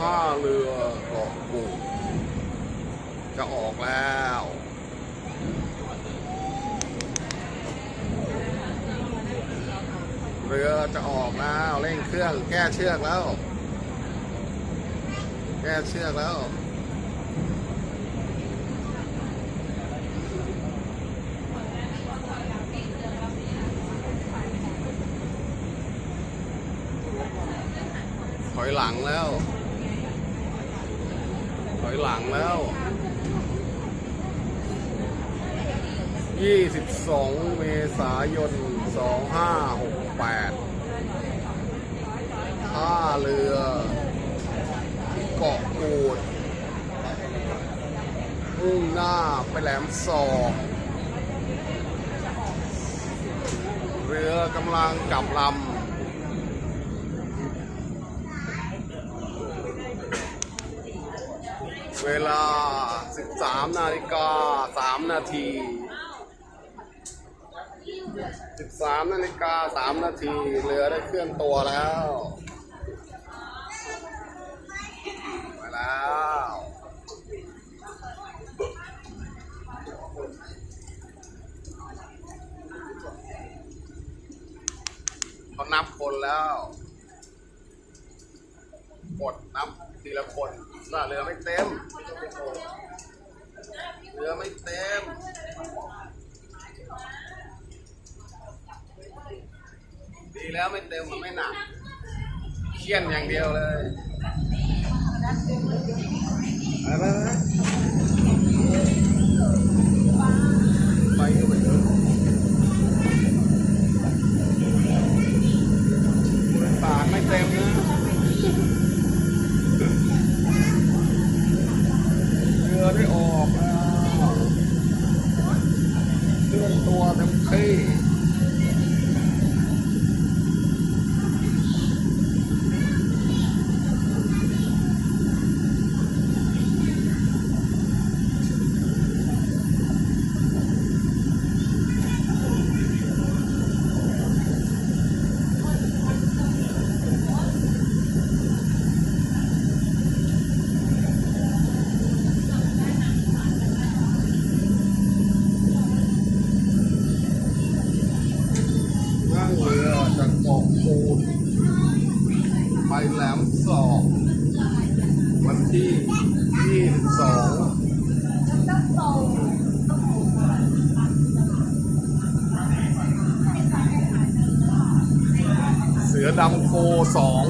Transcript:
ท่าเรือเกาะกูดจะออกแล้วเรือจะออกแล้วเร่งเครื่องแก้เชือกแล้ว แก้เชือกแล้วถอยหลังแล้ว อยหลังแล้ว 22 เมษายน 2568 ท่าเรือที่เกาะกูดมุ่งหน้าไปแหลมศอก เรือกำลังกลับลำ เวลา 13 นาฬิกา 3 นาที 13 นาฬิกา 3 นาทีเรือได้เคลื่อนตัวแล้วไปแล้วเขานับคนแล้ว กดนับทีละคนน่าเรือไม่เต็มเรือไม่เต็มดีแล้วไม่เต็มมันไม่หนักเคี่ยนอย่างเดียวเลยไปไปไปก็ไปเถอะผู้โดยสารไม่เต็มนะ เรือได้ออกแล้วเค ลื่อนตัวเต็มที่นั่งเรือจากเกาะกูด ไปแหลมสองวันที่ที่สองเสือดำโคสอง